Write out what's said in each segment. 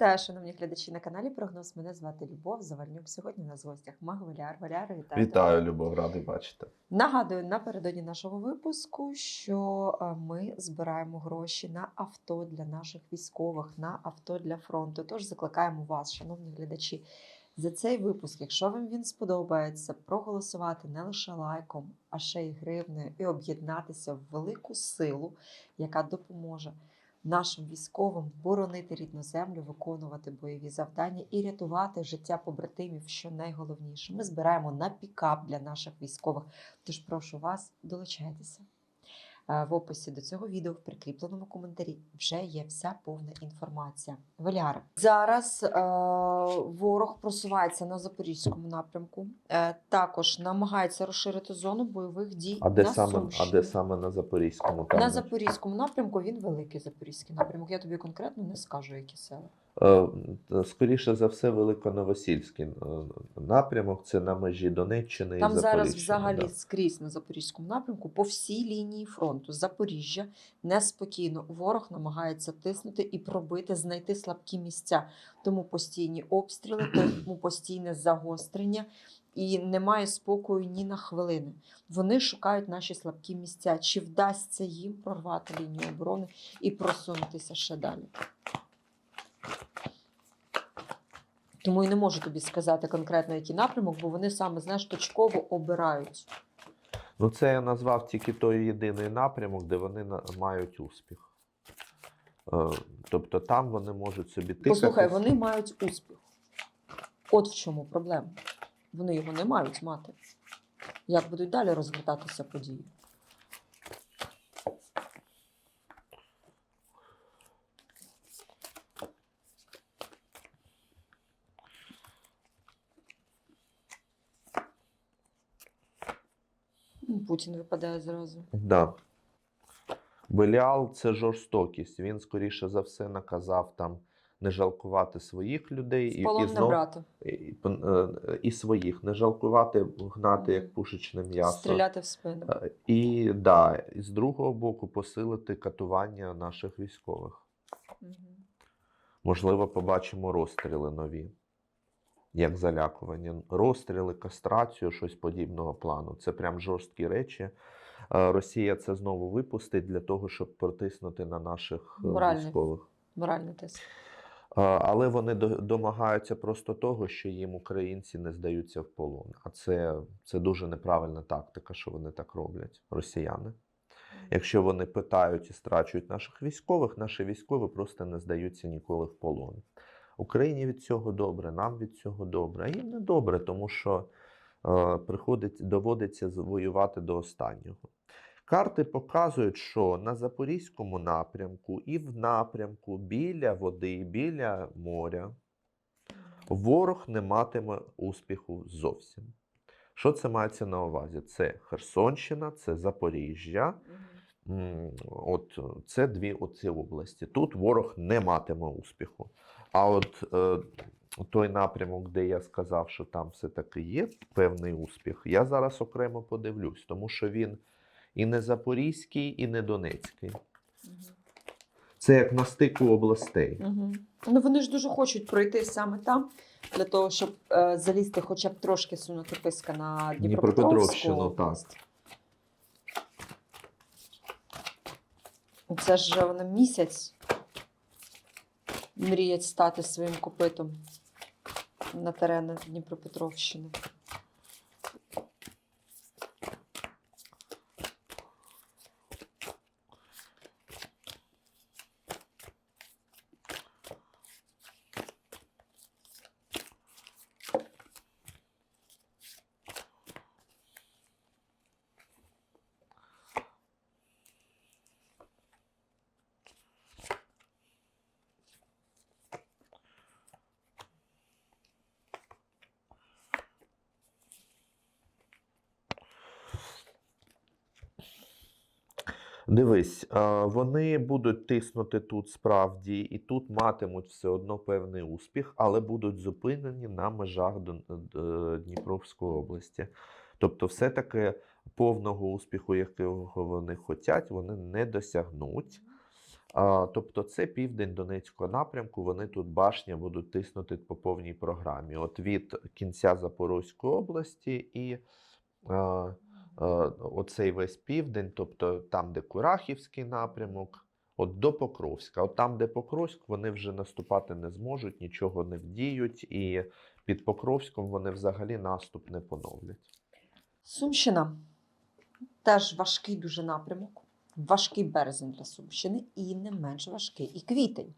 Вітаю, шановні глядачі на каналі Прогноз. Мене звати Любов Завальнюк. Сьогодні у нас в гостях Маг Валяр. Валяр, вітаю. Вітаю, Любов, радий бачити. Нагадую напередодні нашого випуску, що е, ми збираємо гроші на авто для наших військових, на авто для фронту. Тож закликаємо вас, шановні глядачі, за цей випуск, якщо вам він сподобається, проголосувати не лише лайком, а ще й гривнею, і об'єднатися в велику силу, яка допоможе нашим військовим боронити рідну землю, виконувати бойові завдання і рятувати життя побратимів, що найголовніше. Ми збираємо на пікап для наших військових. Тож прошу вас, долучайтеся. Е, В описі до цього відео в прикріпленому коментарі вже є вся повна інформація. Валяри. Зараз е, ворог просувається на запорізькому напрямку. Е, також намагається розширити зону бойових дій А де на саме, а де саме на Запорізькому? Там, На запорізькому напрямку він великий запорізький напрямок. Я тобі конкретно не скажу, які села. Е, Скоріше за все, Великоновосільський е, напрямок. Це на межі Донеччини Там і зараз взагалі да. скрізь на запорізькому напрямку по всій лінії фронту Запоріжжя неспокійно. Ворог намагається тиснути і пробити, знайти слабкі місця. Тому постійні обстріли, тому постійне загострення. І немає спокою ні на хвилини. Вони шукають наші слабкі місця. Чи вдасться їм прорвати лінію оборони і просунутися ще далі? Тому і не можу тобі сказати конкретно, який напрямок, бо вони саме знаєш точково обирають. Ну, це я назвав тільки той єдиний напрямок, де вони мають успіх. Е, Тобто там вони можуть собі тикати. Послухай, вони мають успіх. От в чому проблема. Вони його не мають мати. Як будуть далі розгортатися події? Ну, Путін випадає зразу. Да. Беліал це жорстокість. Він, скоріше за все, наказав там не жалкувати своїх людей і, В полон і, не знов, брати, і, е, і своїх, не жалкувати, гнати як пушечне м'ясо. стріляти в спину. Е, І да, і з другого боку посилити катування наших військових. Можливо, побачимо розстріли нові, як залякування. Розстріли, кастрацію, щось подібного плану. Це прям жорсткі речі. Е, Росія це знову випустить для того, щоб протиснути на наших е, Моральний. військових. Моральний тиск. Е, Але вони домагаються просто того, що їм українці не здаються в полон. А це, це дуже неправильна тактика, що вони так роблять, росіяни. Якщо вони питають і страчують наших військових, наші військові просто не здаються ніколи в полон. Україні від цього добре, нам від цього добре. А їм не добре, тому що е, приходить, доводиться воювати до останнього. Карти показують, що на Запорізькому напрямку і в напрямку біля води, біля моря ворог не матиме успіху зовсім. Що це мається на увазі? Це Херсонщина, це Запоріжжя. От це дві оці області. Тут ворог не матиме успіху. А от е, той напрямок, де я сказав, що там все-таки є певний успіх, я зараз окремо подивлюсь, тому що він і не Запорізький, і не Донецький. Це як на стику областей. Угу. Ну вони ж дуже хочуть пройти саме там, для того, щоб е, залізти хоча б трошки сунути писка на Дніпропетровську Дніпропетровщину, так. Це ж вони місяць мріють стати своїм копитом на терени Дніпропетровщини. Дивись, е, вони будуть тиснути тут справді, і тут матимуть все одно певний успіх, але будуть зупинені на межах Дніпровської області. Тобто, все-таки повного успіху, якого вони хочуть, вони не досягнуть. Тобто це південь Донецького напрямку. Вони тут башня будуть тиснути по повній програмі. От від кінця Запорозької області і оцей весь південь, тобто там, де Курахівський напрямок, от до Покровська. От там, де Покровськ, вони вже наступати не зможуть, нічого не вдіють, і під Покровськом вони взагалі наступ не поновлять. Сумщина теж важкий дуже напрямок, важкий березень для Сумщини і не менш важкий і квітень.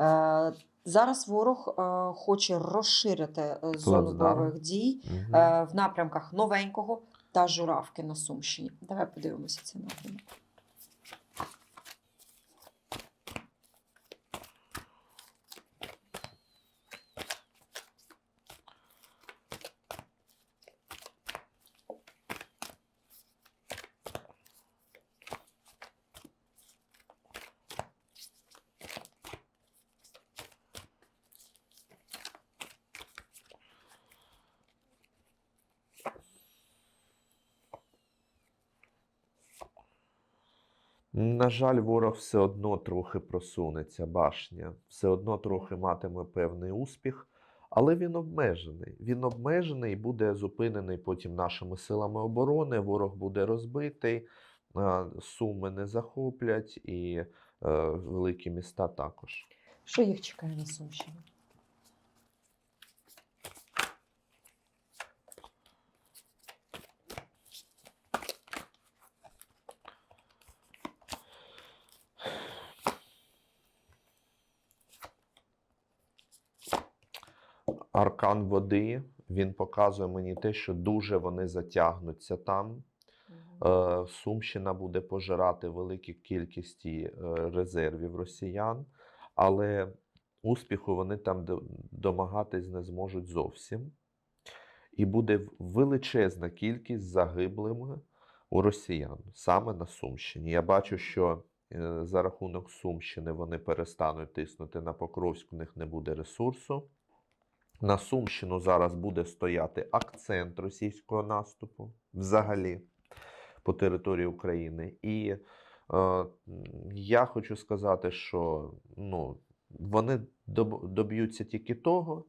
Е, зараз ворог е, хоче розширити е, зону бойових дій е, в напрямках новенького та журавки на Сумщині. Давай подивимося цей напрямок. На жаль, ворог все одно трохи просунеться, башня, все одно трохи матиме певний успіх, але він обмежений. Він обмежений і буде зупинений потім нашими силами оборони. Ворог буде розбитий, суми не захоплять і е, великі міста також. Що їх чекає на Сумщині? Аркан води він показує мені те, що дуже вони затягнуться там. Е, Сумщина буде пожирати великі кількості е, резервів росіян, але успіху вони там домагатись не зможуть зовсім. І буде величезна кількість загиблими у росіян саме на Сумщині. Я бачу, що е, за рахунок Сумщини вони перестануть тиснути на Покровськ, у них не буде ресурсу. На Сумщину зараз буде стояти акцент російського наступу взагалі по території України. І е, я хочу сказати, що ну, вони доб'ються тільки того,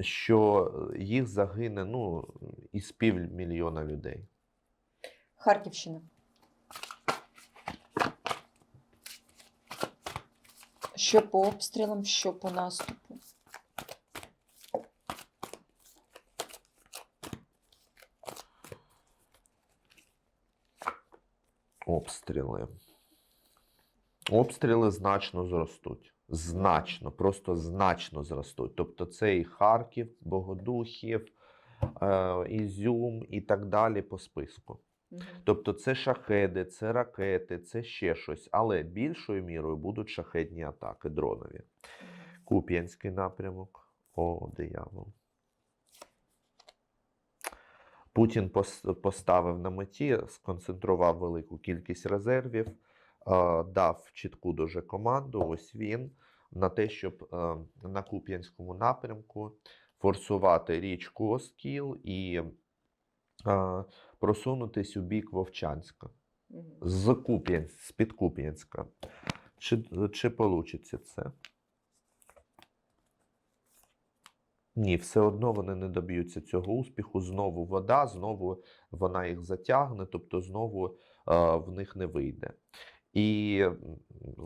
що їх загине ну, із півмільйона людей. Харківщина. Що по обстрілам, що по наступу. Обстріли. Обстріли значно зростуть. Значно, просто значно зростуть. Тобто це і Харків, Богодухів, е, Ізюм і так далі по списку. Тобто це шахеди, це ракети, це ще щось. Але більшою мірою будуть шахедні атаки дронові. Куп'янський напрямок. О, диявол. Путін поставив на меті, сконцентрував велику кількість резервів, дав чітку дуже команду. Ось він на те, щоб е, на Куп'янському напрямку форсувати річку Оскіл і просунутись у бік Вовчанська з Куп'ян, з-під Куп'янська. Чи, чи получиться це? Ні, все одно вони не доб'ються цього успіху. Знову вода, знову вона їх затягне, тобто знову е, в них не вийде. І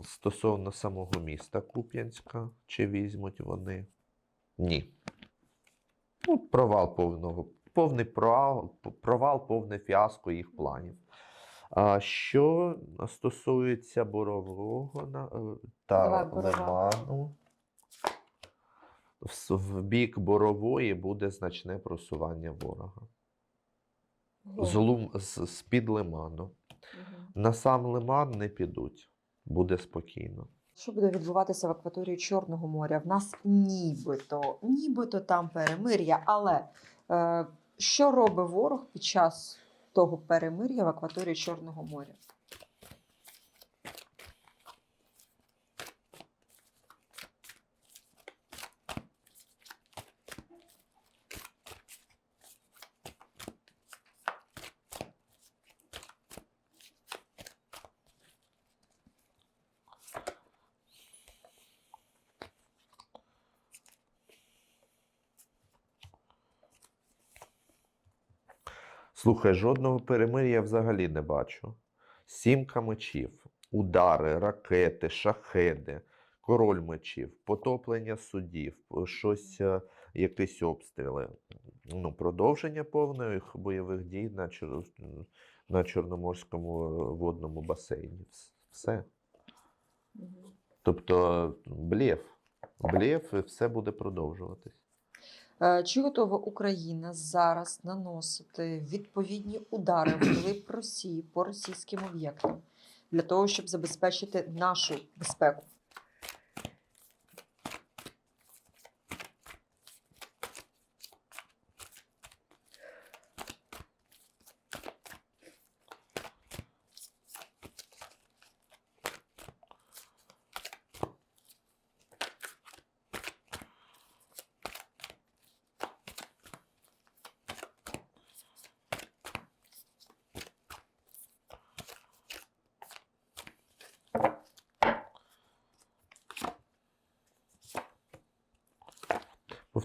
стосовно самого міста Куп'янська, чи візьмуть вони? Ні. Ну, провал повного, повний провал, провал, повне фіаско їх планів. А що стосується борового е, та лиману, в, бік борової буде значне просування ворога. З, лум, з, з-під лиману. На сам лиман не підуть, буде спокійно. Що буде відбуватися в акваторії Чорного моря? В нас нібито, нібито там перемир'я, але е, що робить ворог під час того перемир'я в акваторії Чорного моря? Слухай, жодного перемир'я взагалі не бачу. Сімка мечів, удари, ракети, шахеди, король мечів, потоплення судів, щось, е, якісь обстріли. Ну, продовження повних бойових дій на, Чор... на Чорноморському е, водному басейні. Все. Тобто блєф. Блєф, і все буде продовжуватись. Е, Чи готова Україна зараз наносити відповідні удари вглиб Росії по російським об'єктам для того, щоб забезпечити нашу безпеку?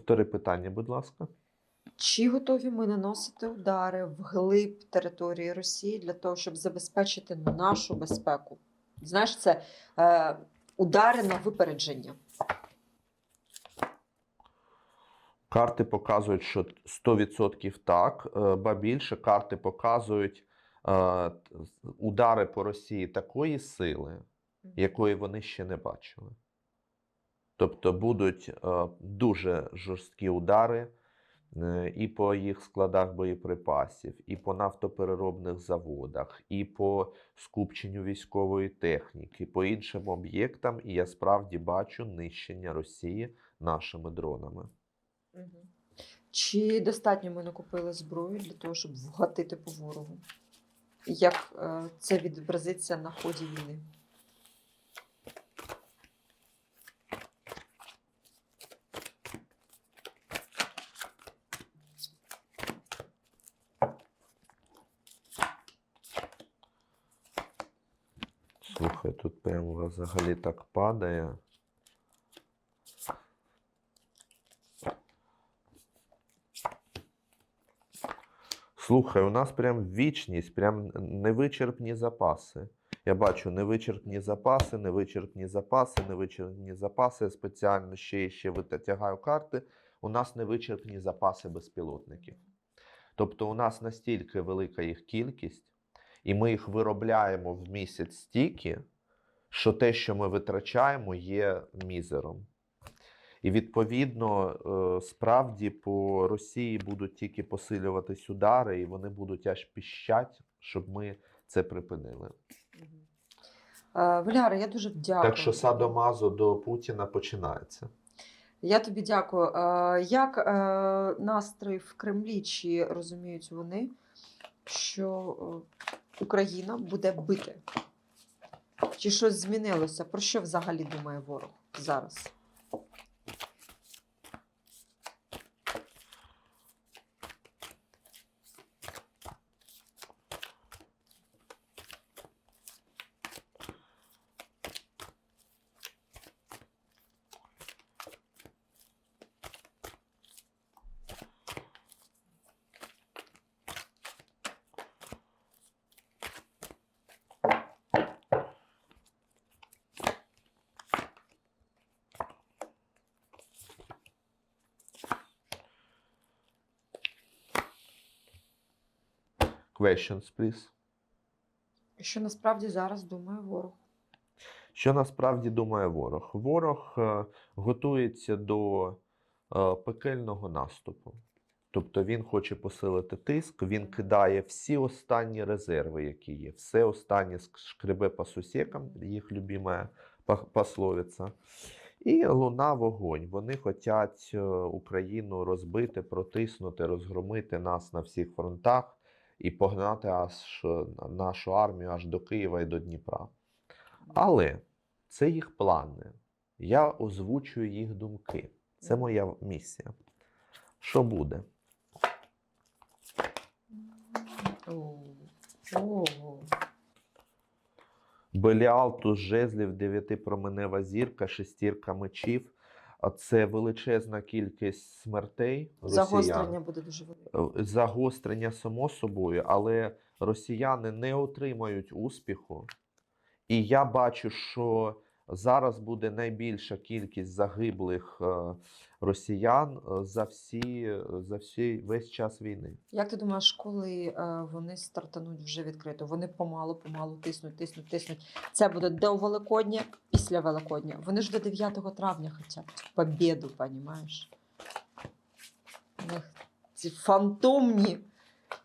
Повтори питання, будь ласка. Чи готові ми наносити удари вглиб території Росії для того, щоб забезпечити нашу безпеку? Знаєш, це е, удари на випередження. Карти показують, що 100% так, е, ба більше карти показують е, удари по Росії такої сили, якої вони ще не бачили. Тобто будуть е, дуже жорсткі удари е, і по їх складах боєприпасів, і по нафтопереробних заводах, і по скупченню військової техніки, по іншим об'єктам. І я справді бачу нищення Росії нашими дронами. Чи достатньо ми накупили зброю для того, щоб вгатити по ворогу? Як е, це відобразиться на ході війни? Слухай, тут прямо взагалі так падає. Слухай, у нас прям вічність, прям невичерпні запаси. Я бачу невичерпні запаси, невичерпні запаси, невичерпні запаси. Я спеціально ще і ще витягаю карти. У нас невичерпні запаси безпілотників. Тобто у нас настільки велика їх кількість, і ми їх виробляємо в місяць стільки, що те, що ми витрачаємо, є мізером. І відповідно, е, справді по Росії будуть тільки посилюватись удари, і вони будуть аж піщать, щоб ми це припинили. Е, Валяра, я дуже дякую. Так що садомазо до Путіна починається. Я тобі дякую. Е, Як настрої в Кремлі, чи розуміють вони, що Україна буде бити? Чи щось змінилося? Про що взагалі думає ворог зараз? Questions, please. Що насправді зараз думає ворог? Що насправді думає ворог? Ворог е, готується до е, пекельного наступу. Тобто він хоче посилити тиск, він кидає всі останні резерви, які є, все останнє шкребе по сусекам, їх любима пословиця. І луна вогонь. Вони хочуть е, Україну розбити, протиснути, розгромити нас на всіх фронтах і погнати аж е, нашу армію аж до Києва і до Дніпра. Але це їх плани. Я озвучую їх думки. Це моя місія. Що буде? Беліал, туз жезлів, дев'ятипроменева зірка, шестірка мечів. А це величезна кількість смертей Загострення буде дуже велике. Е, Загострення само собою, але росіяни не отримають успіху. І я бачу, що зараз буде найбільша кількість загиблих е, росіян е, за всі, за всі весь час війни. Як ти думаєш, коли е, вони стартануть вже відкрито? Вони помалу, помалу тиснуть, тиснуть, тиснуть. Це буде до Великодня, після Великодня. Вони ж до 9 травня хочуть побіду, понімаєш? У них ці фантомні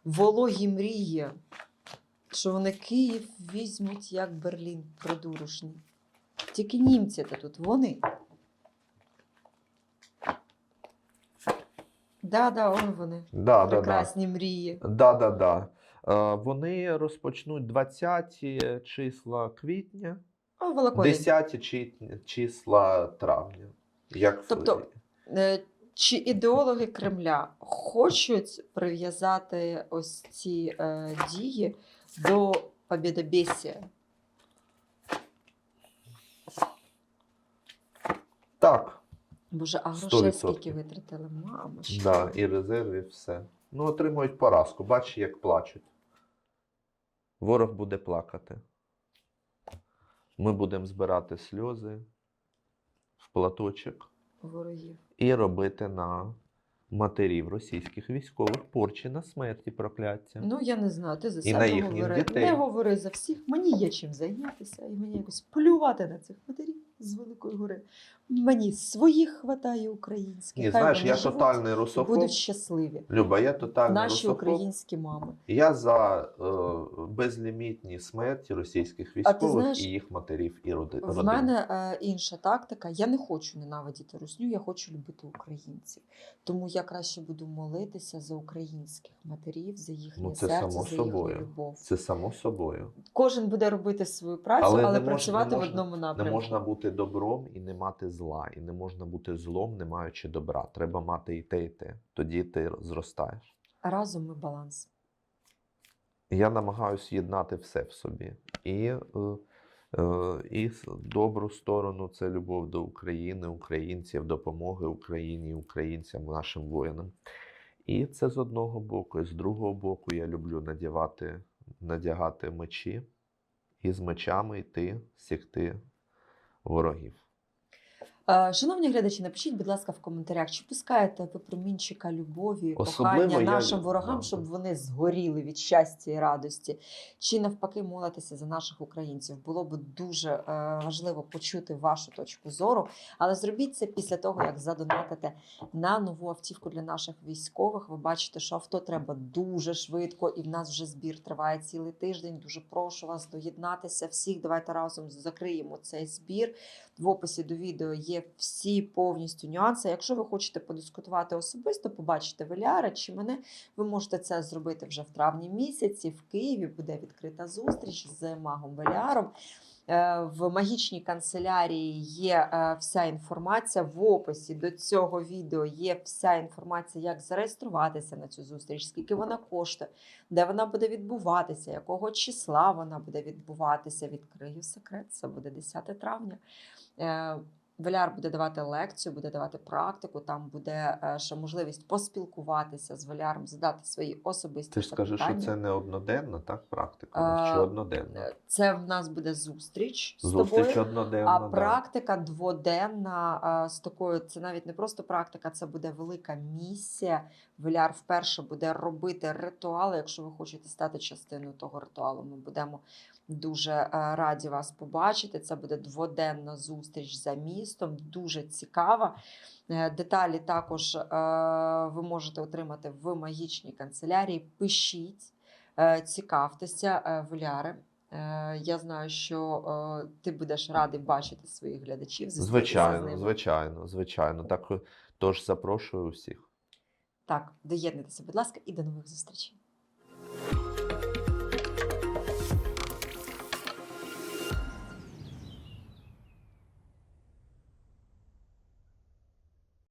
вологі мрії, що вони Київ візьмуть як Берлін, придурочні. Тільки німці то тут вони. Да-да, он вони. Да, да, да. Прекрасні мрії. Да, да, да. Е, Вони розпочнуть 20 числа квітня. 10 числа травня. Як Тобто, Е, Чи ідеологи Кремля хочуть прив'язати ось ці е, дії до побєдобєсія? Так, Боже, а грошей відсотків. скільки витратили? Мама, що? да, і резерви, все. Ну, отримують поразку. Бачиш, як плачуть. Ворог буде плакати. Ми будемо збирати сльози в платочок ворогів. і робити на матерів російських військових порчі на смерті прокляття. Ну, я не знаю, ти за І себе їхніх говори. дітей. Не говори за всіх. Мені є чим зайнятися, і мені якось плювати на цих матерів з Великої гори. Мені своїх хватає українських. Ні, Хай знаєш, я живуть тотальний русофоб. будуть щасливі. Люба, я тотальний Наші русофоб. українські мами. Я за е, безлімітні смерті російських військових знаєш, і їх матерів і роди, В родин. мене е, інша тактика. Я не хочу ненавидіти русню, я хочу любити українців. Тому я краще буду молитися за українських матерів, за їхнє Ну, це серце, само за собою. їхню любов. Це само собою. Кожен буде робити свою працю, Але але, не працювати не в можна- одному Не напрямку. можна бути добром і не мати зла, і не можна бути злом, не маючи добра. Треба мати і те, і те. Тоді ти зростаєш. Разом і баланс. Я намагаюся єднати все в собі. І, е, е, і добру сторону це любов до України, українців, допомоги Україні, українцям, нашим воїнам. І це з одного боку. І з другого боку, я люблю надягати, надягати мечі і з мечами йти, сікти ворогів. Е, Шановні глядачі, напишіть, будь ласка, в коментарях, чи пускаєте ви промінчика любові, Особливо кохання я нашим ворогам, да. щоб вони згоріли від щастя і радості, чи навпаки молитеся за наших українців. Було б дуже е, важливо почути вашу точку зору, але зробіть це після того, як задонатите на нову автівку для наших військових. Ви бачите, що авто треба дуже швидко, і в нас вже збір триває цілий тиждень. Дуже прошу вас доєднатися. Всіх давайте разом закриємо цей збір. В описі до відео є всі повністю нюанси. Якщо ви хочете подискутувати особисто, побачити Веліара чи мене, ви можете це зробити вже в травні місяці. В Києві буде відкрита зустріч з магом Веліаром. Е, В магічній канцелярії є е, вся інформація. В описі до цього відео є вся інформація, як зареєструватися на цю зустріч, скільки вона коштує, де вона буде відбуватися, якого числа вона буде відбуватися. Відкрию секрет, це буде 10 травня. Е, Валяр буде давати лекцію, буде давати практику. Там буде е, ще можливість поспілкуватися з Валяром, задати свої особисті Ти ж скажи, що це не одноденна, так, практика? А, у Чи одноденна? Е, Це в нас буде зустріч з Зустріч тобою. одноденна, А да. практика дводенна з такою, це навіть не просто практика, це буде велика місія. Виляр вперше буде робити ритуали. Якщо ви хочете стати частиною того ритуалу, ми будемо дуже е, раді вас побачити. Це буде дводенна зустріч за містом, дуже цікава. Е, Деталі також е, ви можете отримати в магічній канцелярії. Пишіть, цікавтеся, Е, Я знаю, що ти будеш радий бачити своїх глядачів. Звичайно, звичайно, звичайно. Так, тож запрошую усіх. Так, доєднуйтеся, будь ласка, і до нових зустрічей.